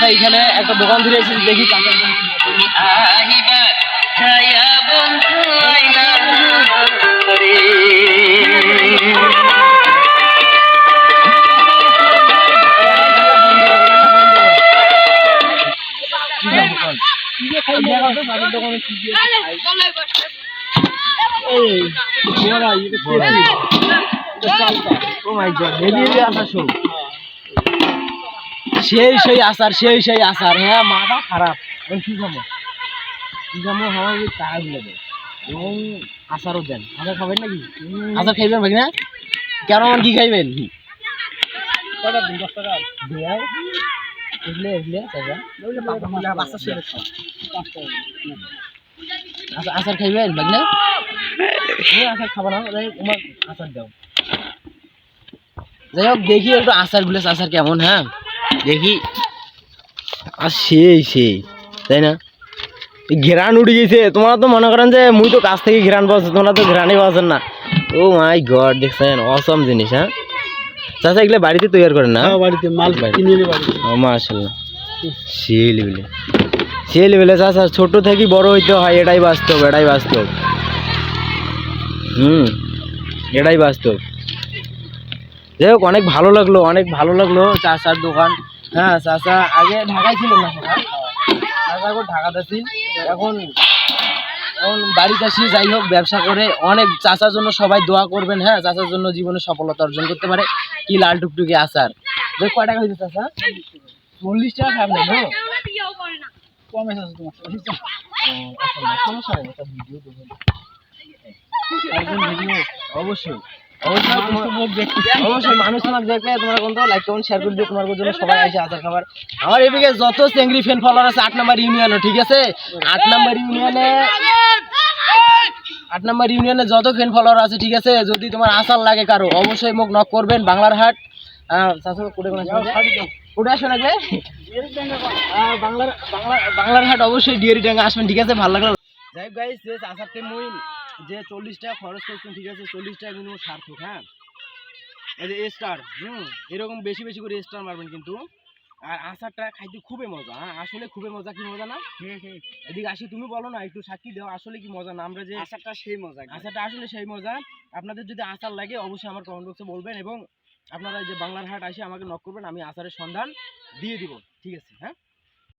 চাচা এখানে একটা দোকান ধরে এসেছি দেখি চাচা আহিবা ছায়া বন্ধু আইনা রে। সেই সেই আচার সেই সেই আচার। হ্যাঁ মাথা খারাপ। কি খাব? কি খাব? হয় টাকা দিলে দেয় এবং আচারও দেন আচার খাবেন নাকি? আচার খাইবেন ভাই না কেন আমার কি খাইবেন? আচার খাইবেন ভাই না আচার খাব না আচার দাও। যাই হোক দেখি একটু আচারগুলো আচার কেমন হ্যাঁ? দেখি। আর সেই সেই তাই না? ঘেরান উঠে গেছে। তোমরা তো মনে করেন যে মুই তো কাছ থেকে ঘেরান পাচ্ছ তোমরা তো ঘেরানই পাচ্ছেন না। ও মাই গড দেখছেন? অসম জিনিস হ্যাঁ? চাচা এগুলো বাড়িতে তৈরি করেন না? বাড়িতে মাল এনে বাড়িতে। ও মাশাল্লাহ। সেই লেভেলে সেই লেভেলে চাচা ছোট থেকে বড় হইতে হয় এটাই বাস্তব এটাই বাস্তব। হুম এটাই বাস্তব। যাই হোক অনেক ভালো লাগল অনেক ভালো লাগল চাচার দোকান। হ্যাঁ চাচা, আগে ঢাকায় ছিলেন না চাচা। এখন ঢাকাতে ছিল এখন এখন বাড়িতে আসি যাই হোক, ব্যবসা করে। অনেক চাচার জন্য সবাই দোয়া করবেন হ্যাঁ চাচার জন্য জীবনে সফলতা অর্জন করতে পারে। কি লাল টুকটুকি আচার। দেখ কয় টাকা হয়েছে চাচা? চল্লিশ টাকা খাবেন না কমে তোমার দেবেন অবশ্যই। আছে যত ফলোয়ার আছে ঠিক আছে? যদি তোমার আচার লাগে কারও, অবশ্যই মুখ নক করবেন, বাংলার হাট। বাংলার হাট অবশ্যই ডিয়ারি ডাঙ্গা আসবেন, ঠিক আছে? ভালো লাগল মুই যে চল্লিশ টাকা খরচ করছেন ঠিক আছে চল্লিশ টাকা কিন্তু সার্থক হ্যাঁ? এই যে স্টার হুম এরকম বেশি বেশি করে স্টার মারবেন কিন্তু। আর আচারটা খাইতে খুবই মজা হ্যাঁ? আসলে খুবই মজা কি মজা না? এদিকে আসি তুমি বলো না একটু সাক্ষী দাও আসলে কি মজা না? আমরা যে আচারটা সেই মজা আচারটা আসলে সেই মজা। আপনাদের যদি আচার লাগে অবশ্যই আমার কমেন্ট বক্সে বলবেন এবং আপনারা যে বাংলার হাট আসে আমাকে নক করবেন আমি আচারের সন্ধান দিয়ে দিব ঠিক আছে হ্যাঁ?